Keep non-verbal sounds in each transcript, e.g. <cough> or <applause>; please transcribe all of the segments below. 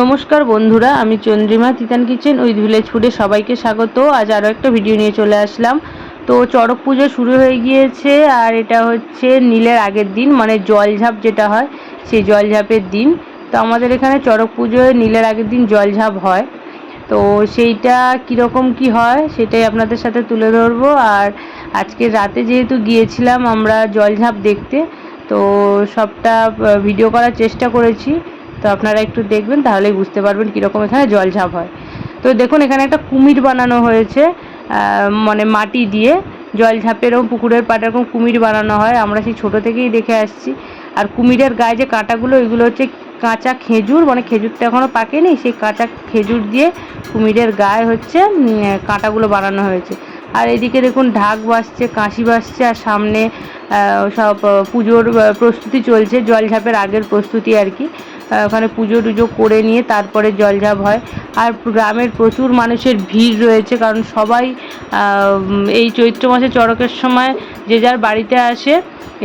নমস্কার বন্ধুরা, আমি Chandrima, Titan Kitchen with Village ফুডে সবাইকে স্বাগত। আজ আরও একটা ভিডিও নিয়ে চলে আসলাম। তো চড়ক পুজো শুরু হয়ে গিয়েছে আর এটা হচ্ছে নীলের আগের দিন মানে জলঝাপ যেটা হয়, সেই জলঝাপের দিন। তো আমাদের এখানে চড়ক পুজোয় নীলের আগের দিন জলঝাপ হয়। তো সেইটা কীরকম কি হয়, সেটাই আপনাদের সাথে তুলে ধরবো। আর আজকে রাতে যেহেতু গিয়েছিলাম আমরা জলঝাপ দেখতে, তো সবটা ভিডিও করার চেষ্টা করেছি। তো আপনারা একটু দেখবেন, তাহলেই বুঝতে পারবেন কীরকম এখানে জলঝাপ হয়। তো দেখুন, এখানে একটা কুমির বানানো হয়েছে মানে মাটি দিয়ে। জল জলঝাপের এবং পুকুরের পাড়ে এরকম কুমির বানানো হয়, আমরা সেই ছোটো থেকেই দেখে আসছি। আর কুমিরের গায়ে যে কাঁটাগুলো, এগুলো হচ্ছে কাঁচা খেজুর মানে খেজুরটা এখনও পাকেনি, সেই কাঁচা খেজুর দিয়ে কুমিরের গায়ে হচ্ছে কাঁটাগুলো বানানো হয়েছে। আর এদিকে দেখুন, ঢাক বাজছে কাঁশি বাজছে, আর সামনে সব পুজোর প্রস্তুতি চলছে, জল জলঝাপের আগের প্রস্তুতি আর কি। ওখানে পুজো টুজো করে নিয়ে তারপরে জলঝাপ হয়। আর গ্রামের প্রচুর মানুষের ভিড় রয়েছে, কারণ সবাই এই চৈত্র মাসে চড়কের সময় যে যার বাড়িতে আসে,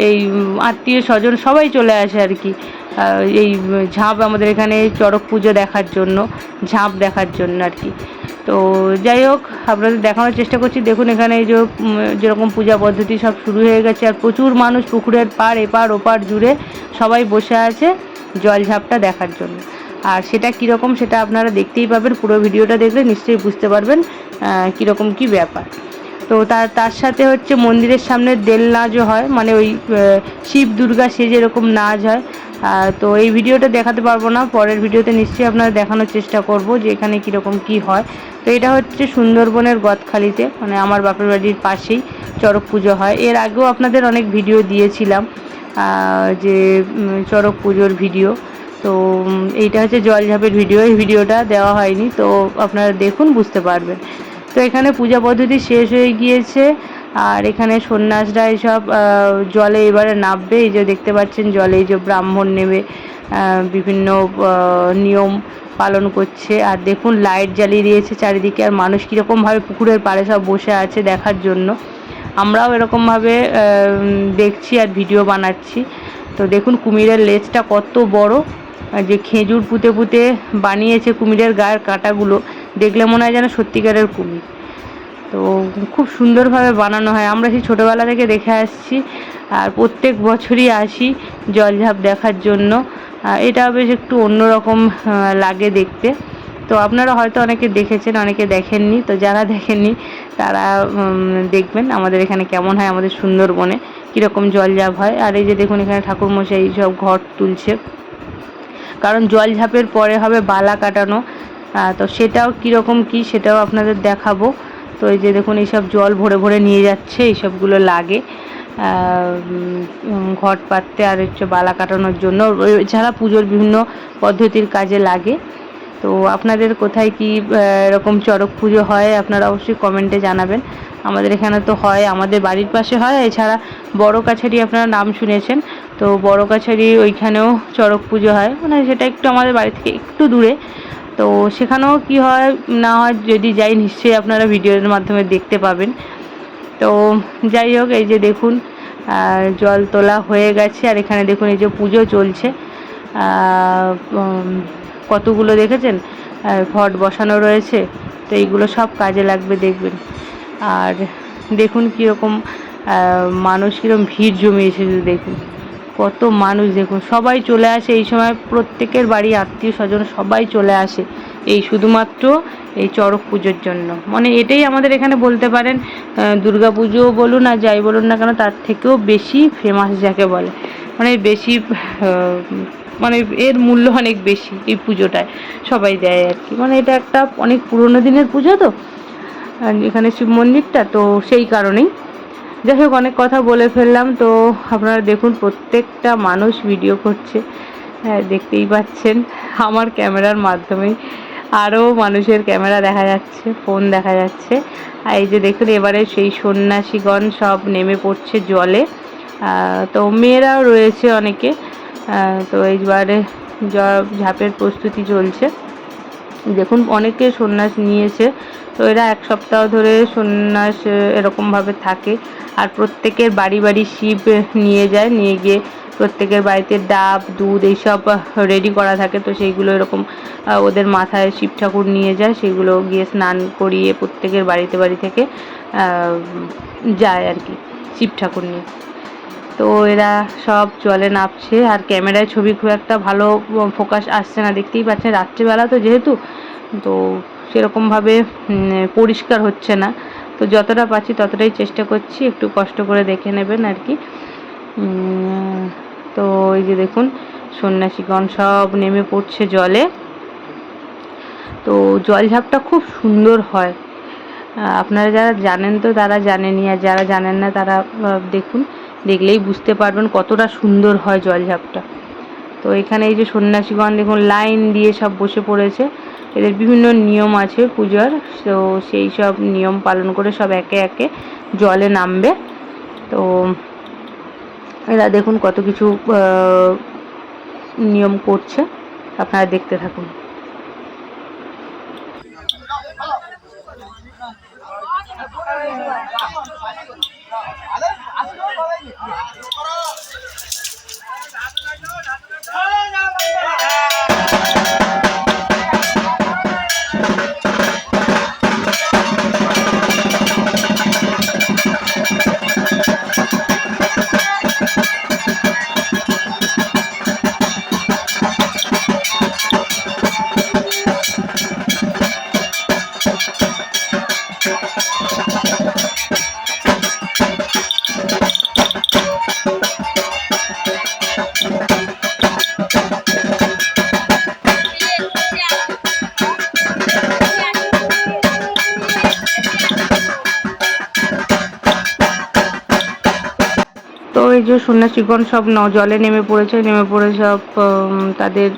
এই আত্মীয় স্বজন সবাই চলে আসে আর কি। এই ঝাঁপ আমাদের এখানে চড়ক পুজো দেখার জন্য, ঝাঁপ দেখার জন্য আর কি। তো যাই হোক, আপনাদের দেখানোর চেষ্টা করছি। দেখুন এখানে এই যে যেরকম পূজা পদ্ধতি সব শুরু হয়ে গেছে, আর প্রচুর মানুষ পুকুরের পার এপার ওপার জুড়ে সবাই বসে আছে। জলঝাপটা দেখার জন্য। আর সেটা কীরকম সেটা আপনারা দেখতেই পাবেন, পুরো ভিডিওটা দেখলে নিশ্চয়ই বুঝতে পারবেন কীরকম কি ব্যাপার। তো তার তার সাথে হচ্ছে মন্দিরের সামনে দেল নাচও হয় মানে ওই শিব দুর্গা সে যেরকম নাচ হয়। তো এই ভিডিওটা দেখাতে পারব না, পরের ভিডিওতে নিশ্চয়ই আপনারা দেখানোর চেষ্টা করব যে এখানে কীরকম কি হয়। তো এটা হচ্ছে সুন্দরবনের গদখালিতে মানে আমার বাপের বাড়ির পাশেই চড়ক পুজো হয়। এর আগেও আপনাদের অনেক ভিডিও দিয়েছিলাম। যে চড়ক পুজোর ভিডিও। তো এইটা হচ্ছে জলঝাপের ভিডিও। এই ভিডিওটা দেওয়া হয়নি, তো আপনারা দেখুন, বুঝতে পারবেন। তো এখানে পূজা পদ্ধতি শেষ হয়ে গিয়েছে, আর এখানে সন্ন্যাসরা এইসব জলে এবারে নামবে। এই যে দেখতে পাচ্ছেন, জলে এই যে ব্রাহ্মণ নেবে বিভিন্ন নিয়ম পালন করছে। আর দেখুন, লাইট জ্বালিয়ে দিয়েছে চারিদিকে। আর মানুষ কীরকমভাবে পুকুরের পাড়ে সব বসে আছে দেখার জন্য। আমরাও এরকমভাবে দেখছি আর ভিডিও বানাচ্ছি। তো দেখুন কুমিরের লেজটা কত বড়। যে খেজুর পুঁতে পুঁতে বানিয়েছে কুমিরের গায়ের কাঁটাগুলো, দেখলে মনে হয় যেন সত্যিকারের কুমির। তো খুব সুন্দরভাবে বানানো হয়। আমরা সেই ছোটোবেলা থেকে দেখে আসছি আর প্রত্যেক বছরই আসি জলঝাপ দেখার জন্য। এটা বেশ একটু অন্যরকম লাগে দেখতে। তো আপনারা হয়তো অনেকে দেখেছেন, অনেকে দেখেননি, তো যারা <laughs> দেখেননি, তারা দেখবেন আমাদের এখানে কেমন হয় আমাদের সুন্দরবনে, কীরকম জলঝাপ হয়। আর এই যে দেখুন এখানে ঠাকুরমশাই সব ঘর তুলছে। কারণ জলঝাপের পরে হবে বালা কাটানো। তো সেটাও কীরকম কি সেটাও আপনাদের দেখাবো। তো এই যে দেখুন এইসব জল ভরে ভরে নিয়ে যাচ্ছে এইসবগুলো লাগে। ঘট পাততে আর হচ্ছে বালা কাটানোর জন্য। এছাড়া পুজোর বিভিন্ন পদ্ধতির কাজে লাগে তো আপনাদের কোথায় কি এরকম চড়ক পুজো হয়, আপনারা অবশ্যই কমেন্টে জানাবেন। আমাদের এখানে তো হয়, আমাদের বাড়ির পাশে হয়, এছাড়া বড় কাছারি আপনারা নাম শুনেছেন। তো বড় কাছারি ওইখানেও চড়ক পুজো হয় মানে সেটা একটু আমাদের বাড়ি থেকে একটু দূরে। তো সেখানেও কি হয়, না হয় যদি যাই, নিশ্চয়ই আপনারা ভিডিওর মাধ্যমে দেখতে পাবেন। তো যাই হোক, এই যে দেখুন জল তোলা হয়ে গেছে, আর এখানে দেখুন, এই যে পুজো চলছে। কতগুলো দেখেছেন? ঘট বসানো রয়েছে, তো এইগুলো সব কাজে লাগবে দেখবেন। আর দেখুন কীরকম মানুষ কীরকম ভিড় জমিয়েছে যদি দেখুন। কত মানুষ দেখুন, সবাই চলে আসে এই সময়, প্রত্যেকের বাড়ি আত্মীয় স্বজন সবাই চলে আসে এই শুধুমাত্র এই চড়ক পুজোর জন্য। মানে এটাই আমাদের এখানে বলতে পারেন দুর্গা পুজো বলুন আর যাই বলুন না কেন, তার থেকেও বেশি ফেমাস যাকে বলে। মানে বেশি মানে এর মূল্য অনেক বেশি এই পুজোটায়। সবাই দেয় আর কি। মানে এটা একটা অনেক পুরনো দিনের পুজো তো। এখানে শিব মন্দিরটা, তো সেই কারণেই। যাই হোক, অনেক কথা বলে ফেললাম। তো আপনারা দেখুন, প্রত্যেকটা মানুষ ভিডিও করছে। হ্যাঁ দেখতেই পাচ্ছেন। আমার ক্যামেরার মাধ্যমেই আরও মানুষের ক্যামেরা দেখা যাচ্ছে ফোন দেখা যাচ্ছে। আর এই যে দেখুন, এবারে সেই সন্ন্যাসীগণ সব নেমে পড়ছে জলে। তো মেয়েরাও রয়েছে অনেকে। তো এইবারে ঝাঁপের প্রস্তুতি চলছে। দেখুন, অনেকে সন্ন্যাস নিয়েছে। তো এরা এক সপ্তাহ ধরে সন্ন্যাস এরকমভাবে থাকে। আর প্রত্যেকের বাড়ি বাড়ি শিব নিয়ে যায়, নিয়ে গিয়ে প্রত্যেকের বাড়িতে ডাব, দুধ এইসব রেডি করা থাকে। তো সেইগুলো এরকম ওদের মাথায় শিব ঠাকুর নিয়ে যায়। সেগুলো গিয়ে স্নান করিয়ে প্রত্যেকের বাড়িতে, বাড়ি থেকে যায় আর কি, শিব ঠাকুর নিয়ে। তো এরা সব জলে নামছে আর ক্যামেরায় ছবি খুব একটা ভালো ফোকাস আসছে না, দেখতেই পাচ্ছেন রাত্রিবেলা তো যেহেতু, তো সেরকমভাবে পরিষ্কার হচ্ছে না। তো যতটা পাচ্ছি ততটাই চেষ্টা করছি, একটু কষ্ট করে দেখে নেবেন আর কি। তো এই যে দেখুন, সন্ন্যাসীগণ সব নেমে পড়ছে জলে। তো জলঝাপটা খুব সুন্দর হয়। আপনারা যারা জানেন তো তারা জানেনই আর যারা জানেন না তারা দেখুন। দেখলেই বুঝতে পারবেন কতটা সুন্দর হয় জলঝাপটা। তো এখানে এই যে সন্ন্যাসীগণ দেখুন, লাইন দিয়ে সব বসে পড়েছে। এদের বিভিন্ন নিয়ম আছে পূজার। তো সেই সব নিয়ম পালন করে সব একে একে জলে নামবে। তো এরা দেখুন কত কিছু নিয়ম করছে। আপনারা দেখতে থাকুন। 你说什你 যে সন্ন্যাসীগণ সব ন, জলে নেমে পড়েছে, নেমে পড়ে সব তাদের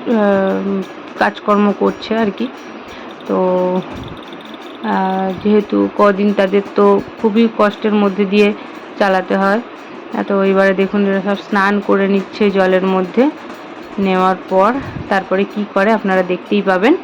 কাজকর্ম করছে আর কি। তো যেহেতু কদিন তাদের তো খুবই কষ্টের মধ্যে দিয়ে চালাতে হয় তো এবারে দেখুন এরা সব স্নান করে নিচ্ছে জলের মধ্যে, নেওয়ার পর, তারপরে কি করে আপনারা দেখতেই পাবেন।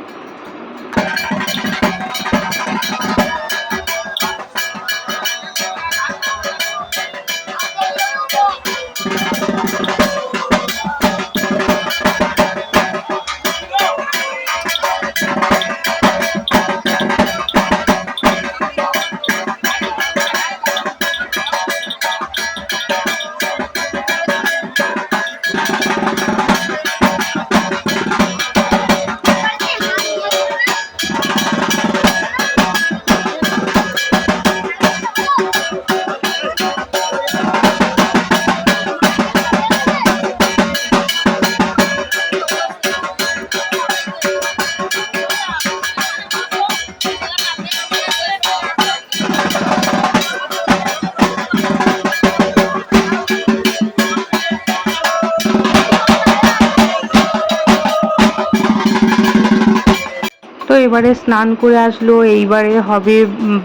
স্নান করে আসলো, এইবারে হবে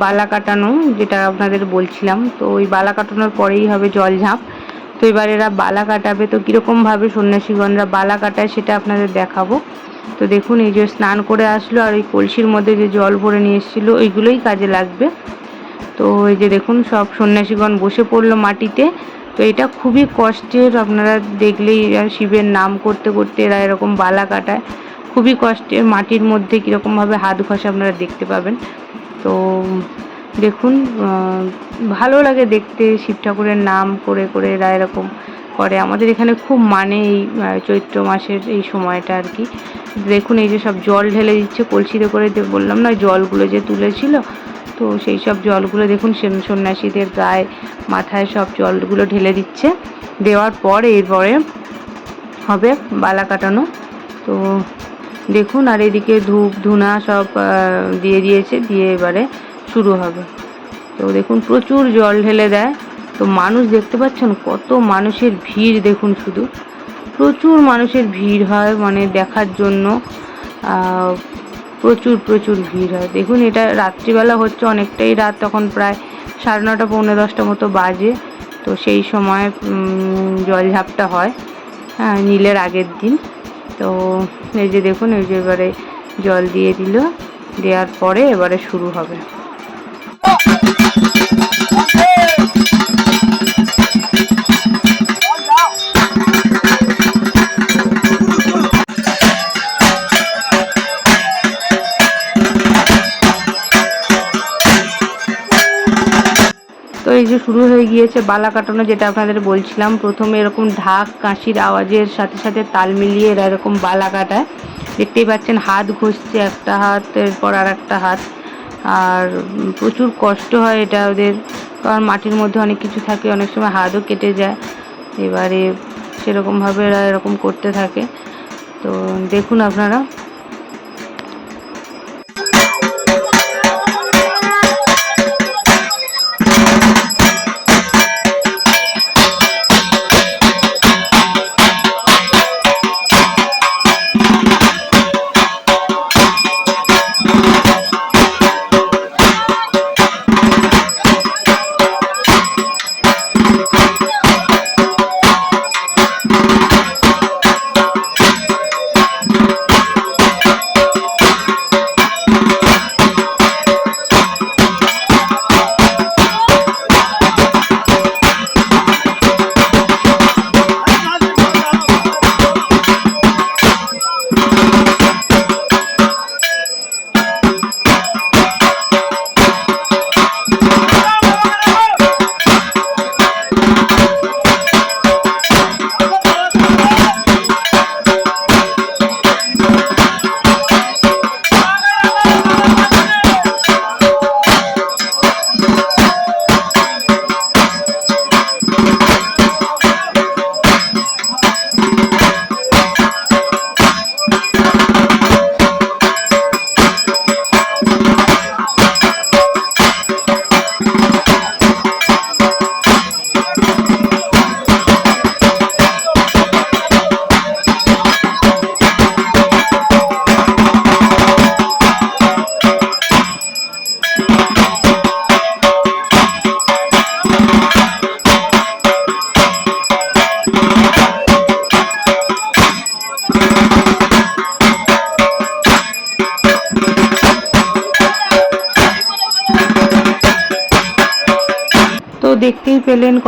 বালা কাটানো, যেটা আপনাদের বলছিলাম। তো ওই বালা কাটানোর পরেই হবে জল ঝাঁপ। তো এবার এরা বালা কাটাবে। তো কীরকমভাবে সন্ন্যাসীগণরা বালা কাটায় সেটা আপনাদের দেখাবো। তো দেখুন, এই যে স্নান করে আসলো, আর ওই কলসির মধ্যে যে জল ভরে নিয়ে এসেছিল, ওইগুলোই কাজে লাগবে। তো এই যে দেখুন, সব সন্ন্যাসীগণ বসে পড়ল মাটিতে। তো এটা খুবই কষ্টের, আপনারা দেখলেই শিবের নাম করতে করতে এরা এরকম বালা কাটায়। খুবই কষ্টের মাটির মধ্যে কীরকমভাবে হাত ঘষে আপনারা দেখতে পাবেন। তো দেখুন ভালো লাগে দেখতে শিব ঠাকুরের নাম করে করে এরা এরকম করে। আমাদের এখানে খুব মানে এই চৈত্র মাসের এই সময়টা আর কি। দেখুন, এই যে সব জল ঢেলে দিচ্ছে, কলসিতে করে বললাম না, জলগুলো যে তুলেছিল, তো সেই সব জলগুলো দেখুন সন্ন্যাসীদের গায়ে, মাথায় সব জলগুলো ঢেলে দিচ্ছে। দেওয়ার পর এরপরে হবে বালা কাটানো। তো দেখুন আর এদিকে ধূপ ধুনা সব দিয়ে দিয়েছে দিয়ে এবারে শুরু হবে। তো দেখুন প্রচুর জল ঢেলে দেয়। তো মানুষ দেখতে পাচ্ছেন কত মানুষের ভিড় দেখুন শুধু। প্রচুর মানুষের ভিড় হয় মানে দেখার জন্য প্রচুর প্রচুর ভিড় হয়। দেখুন এটা রাত্রিবেলা হচ্ছে অনেকটাই রাত তখন প্রায় সাড়ে নটা পৌনে দশটা মতো বাজে। তো সেই সময় উম, জলঝাপটা হয় হ্যাঁ নীলের আগের দিন। তো এই যে দেখুন, এই যে এবারে জল দিয়ে দিল। দেওয়ার পরে এবারে শুরু হবে। তো এই যে শুরু হয়ে গিয়েছে বালা কাটানো, যেটা আপনাদের বলছিলাম, প্রথমে এরকম ঢাক কাশির আওয়াজের সাথে সাথে তাল মিলিয়ে এরা এরকম বালা কাটায়। দেখতেই পাচ্ছেন, হাত ঘষছে একটা হাত, এরপর আর একটা হাত। আর প্রচুর কষ্ট হয় এটা ওদের, কারণ মাটির মধ্যে অনেক কিছু থাকে, অনেক সময় হাতও কেটে যায়। এবারে সেরকমভাবে এরা এরকম করতে থাকে। তো দেখুন আপনারা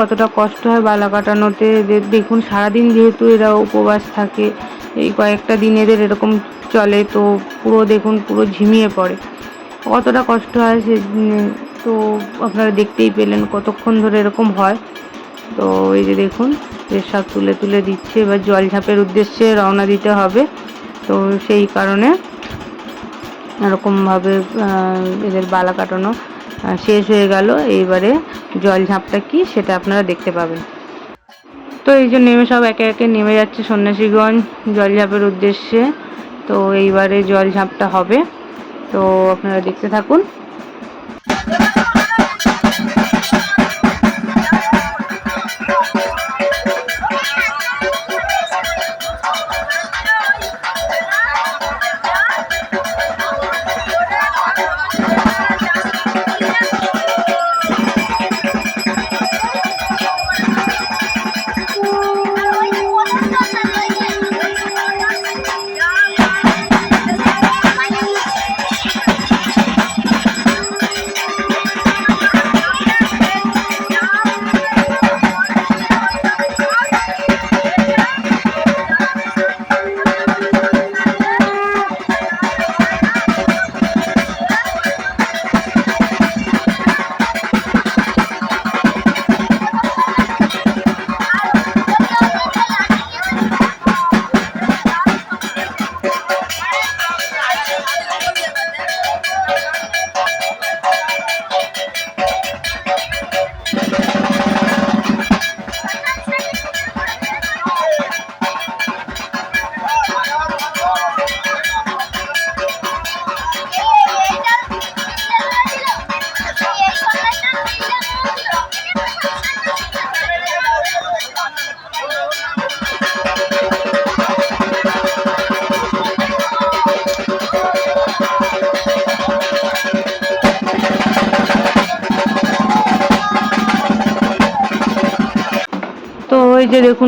কতটা কষ্ট হয় বালা কাটানোতে। দেখুন, সারাদিন যেহেতু এরা উপবাস থাকে, এই কয়েকটা দিন এদের এরকম চলে, তো পুরো দেখুন, পুরো ঝিমিয়ে পড়ে। কতটা কষ্ট হয় সে তো আপনারা দেখতেই পেলেন কতক্ষণ ধরে এরকম হয়। তো এই যে দেখুন সব তুলে তুলে দিচ্ছে, এবার জল ঝাঁপের উদ্দেশ্যে রওনা দিতে হবে। তো সেই কারণে এরকমভাবে এদের বালা কাটানো শেষ হয়ে গেল এইবারে জল ঝাঁপটা কি সেটা আপনারা দেখতে পাবেন। তো এই জন্য নেমে সব একে একে নেমে যাচ্ছে সন্ন্যাসীগঞ্জ জল ঝাঁপের উদ্দেশ্যে। তো এইবারে জল ঝাঁপটা হবে। তো আপনারা দেখতে থাকুন।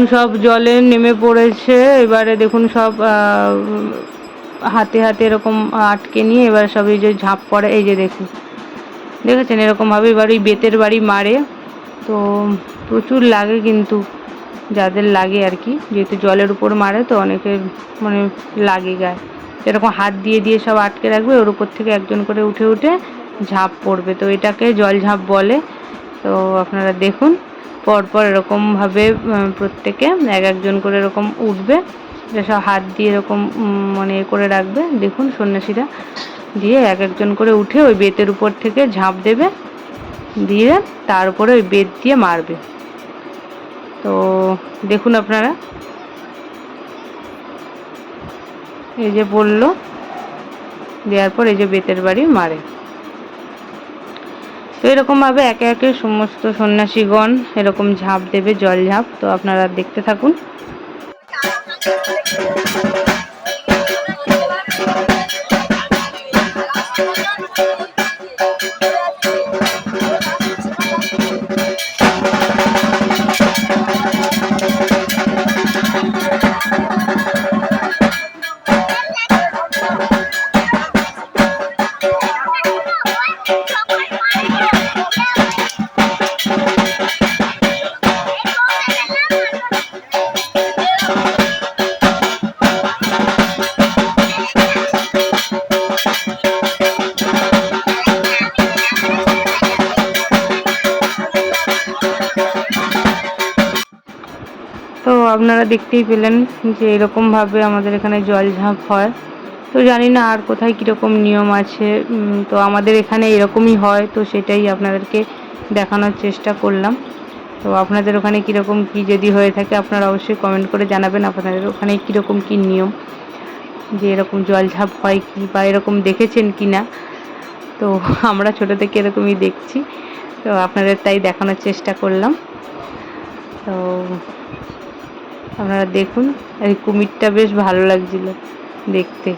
দেখুন সব জলে নেমে পড়েছে। এবারে দেখুন সব হাতে হাতে এরকম আটকে নিয়ে এবার সব এই যে ঝাঁপ পড়ে, এই যে দেখুন। দেখেছেন এরকমভাবে এবার ওই বেতের বাড়ি মারে। তো প্রচুর লাগে কিন্তু, যাদের লাগে আর কি। যেহেতু জলের উপর মারে তো অনেকের মানে লাগে গায়ে। এরকম হাত দিয়ে দিয়ে সব আটকে রাখবে, ওর উপর থেকে একজন করে উঠে উঠে ঝাঁপ পড়বে। তো এটাকে জল ঝাঁপ বলে। তো আপনারা দেখুন। পরপর এরকমভাবে প্রত্যেকে এক একজন করে এরকম উঠবে। সব হাত দিয়ে এরকম মানে করে রাখবে। দেখুন সন্ন্যাসীরা দিয়ে এক একজন করে উঠে ওই বেতের উপর থেকে ঝাঁপ দেবে। দিয়ে তার উপরে ওই বেত দিয়ে মারবে। তো দেখুন আপনারা। এই যে বলল, দেওয়ার পর এই যে বেতের বাড়ি মারে। তো এরকমভাবে একে একে সমস্ত সন্ন্যাসীগণ এরকম ঝাঁপ দেবে, জল ঝাঁপ, তো আপনারা দেখতে থাকুন। দেখতেই পেলেন যে এরকমভাবে আমাদের এখানে জল ঝাঁপ হয়। তো জানি না আর কোথায় কীরকম নিয়ম আছে। তো আমাদের এখানে এরকমই হয়, তো সেটাই আপনাদেরকে দেখানোর চেষ্টা করলাম। তো আপনাদের ওখানে কীরকম কী যদি হয়ে থাকে আপনারা অবশ্যই কমেন্ট করে জানাবেন আপনাদের ওখানে কীরকম কী নিয়ম, যে এরকম জল ঝাঁপ হয় কি বা এরকম দেখেছেন কি না তো আমরা ছোটো থেকে এরকমই দেখছি। তো আপনাদের তাই দেখানোর চেষ্টা করলাম। তো আপনারা দেখুন, এই কুমিরটা বেশ ভালো লাগছিল দেখতে।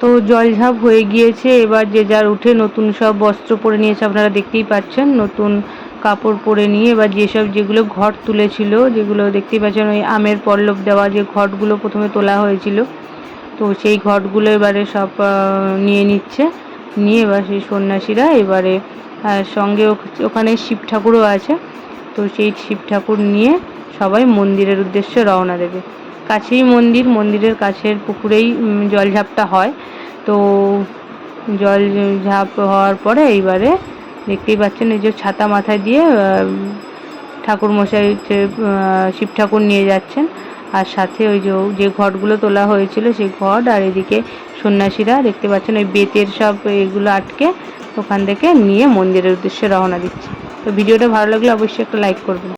তো জলঝাপ হয়ে গিয়েছে, এবার যে যার উঠে নতুন সব বস্ত্র পরে নিয়েছে, আপনারা দেখতেই পাচ্ছেন, নতুন কাপড় পরে নিয়ে এবার যেসব যেগুলো ঘট তুলেছিল, যেগুলো দেখতেই পাচ্ছেন ওই আমের পল্লব দেওয়া যে ঘটগুলো প্রথমে তোলা হয়েছিল, তো সেই ঘটগুলো এবারে সব নিয়ে নিচ্ছে। নিয়ে এবার সেই সন্ন্যাসীরা এবারে সঙ্গে ওখানে শিব ঠাকুরও আছে। তো সেই শিব ঠাকুর নিয়ে সবাই মন্দিরের উদ্দেশ্যে রওনা দেবে। কাছেই মন্দির, মন্দিরের কাছের পুকুরেই জলঝাপটা হয়। তো জল ঝাঁপ হওয়ার পরে এইবারে দেখতেই পাচ্ছেন, এই যে ছাতা মাথায় দিয়ে ঠাকুর মশাই শিব ঠাকুর নিয়ে যাচ্ছেন। আর সাথে ওই যে যে ঘটগুলো তোলা হয়েছিল, সেই ঘট আর এদিকে সন্ন্যাসীরা দেখতে পাচ্ছেন, ওই বেতের সব এগুলো আটকে ওখান থেকে নিয়ে মন্দিরের উদ্দেশ্যে রওনা দিচ্ছে। তো ভিডিওটা ভালো লাগলে অবশ্যই একটা লাইক করবেন।